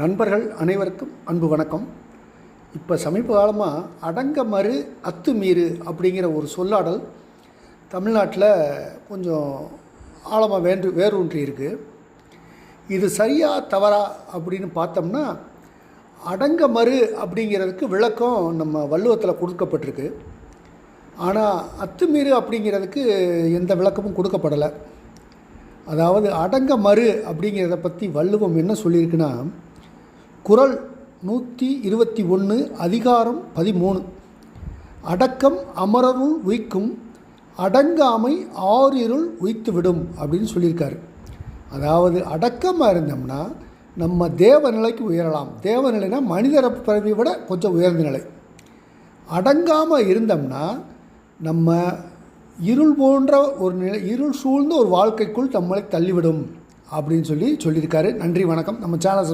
நண்பர்கள் அனைவருக்கும் அன்பு வணக்கம். இப்போ சமீப காலமாக அடங்க மறு அத்துமீறு அப்படிங்கிற ஒரு சொல்லாடல் தமிழ்நாட்டில் கொஞ்சம் ஆழமாக வேண்டு வேரூன்றி இருக்குது இது சரியா தவறா அப்படின்னு பார்த்தோம்னா அடங்க மறு அப்படிங்கிறதுக்கு விளக்கம் நம்ம வள்ளுவத்தில் கொடுக்கப்பட்டிருக்கு. ஆனால் அத்துமீறு அப்படிங்கிறதுக்கு எந்த விளக்கமும் கொடுக்கப்படலை. அதாவது அடங்க மறு அப்படிங்கிறத பற்றி வள்ளுவம் என்ன சொல்லியிருக்குன்னா குறள் நூற்றி இருபத்தி ஒன்று அதிகாரம் பதிமூணு. அடக்கம் அமரருள் உய்க்கும் அடங்காமை ஆறிருள் உய்த்துவிடும் அப்படின்னு சொல்லியிருக்காரு. அதாவது அடக்கமாக இருந்தோம்னா நம்ம தேவ நிலைக்கு உயரலாம். தேவநிலைனா மனிதர பிறவியை விட கொஞ்சம் உயர்ந்த நிலை. அடங்காமல் இருந்தோம்னா நம்ம இருள் போன்ற ஒரு நிலை இருள் சூழ்ந்த ஒரு வாழ்க்கைக்குள் நம்மளை தள்ளிவிடும் அப்படின்னு சொல்லி சொல்லியிருக்காரு. நன்றி வணக்கம். நம்ம சேனல்